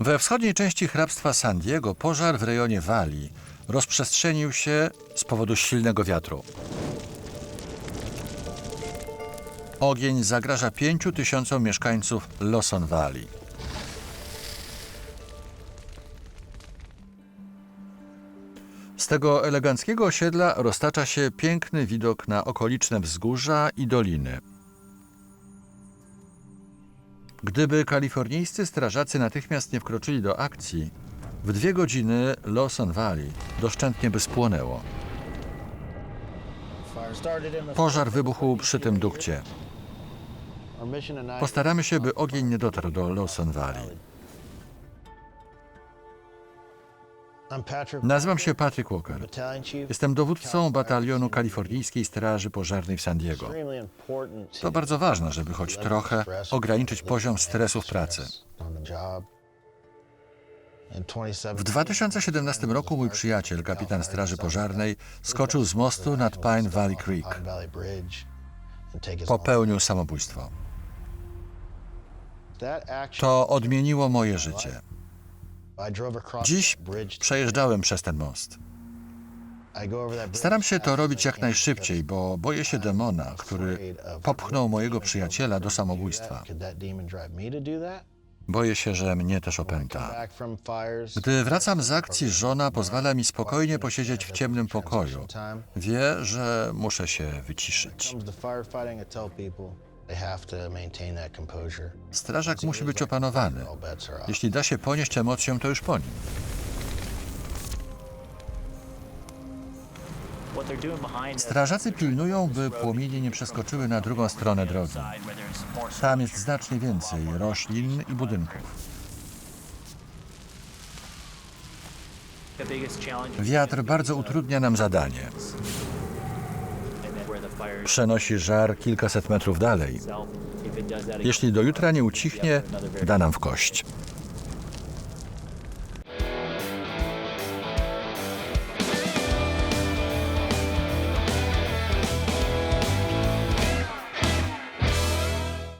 We wschodniej części hrabstwa San Diego pożar w rejonie Wali rozprzestrzenił się z powodu silnego wiatru. Ogień zagraża pięciu tysiącom mieszkańców Lawson Valley. Z tego eleganckiego osiedla roztacza się piękny widok na okoliczne wzgórza i doliny. Gdyby kalifornijscy strażacy natychmiast nie wkroczyli do akcji, w dwie godziny Lawson Valley doszczętnie by spłonęło. Pożar wybuchł przy tym dukcie. Postaramy się, by ogień nie dotarł do Lawson Valley. Nazywam się Patrick Walker. Jestem dowódcą batalionu kalifornijskiej Straży Pożarnej w San Diego. To bardzo ważne, żeby choć trochę ograniczyć poziom stresu w pracy. W 2017 roku mój przyjaciel, kapitan Straży Pożarnej, skoczył z mostu nad Pine Valley Creek. Popełnił samobójstwo. To odmieniło moje życie. Dziś przejeżdżałem przez ten most. Staram się to robić jak najszybciej, bo boję się demona, który popchnął mojego przyjaciela do samobójstwa. Boję się, że mnie też opęta. Gdy wracam z akcji, żona pozwala mi spokojnie posiedzieć w ciemnym pokoju. Wie, że muszę się wyciszyć. Strażak musi być opanowany. Jeśli da się ponieść emocjom, to już po nim. Strażacy pilnują, by płomienie nie przeskoczyły na drugą stronę drogi. Tam jest znacznie więcej roślin i budynków. Wiatr bardzo utrudnia nam zadanie. Przenosi żar kilkaset metrów dalej. Jeśli do jutra nie ucichnie, da nam w kość.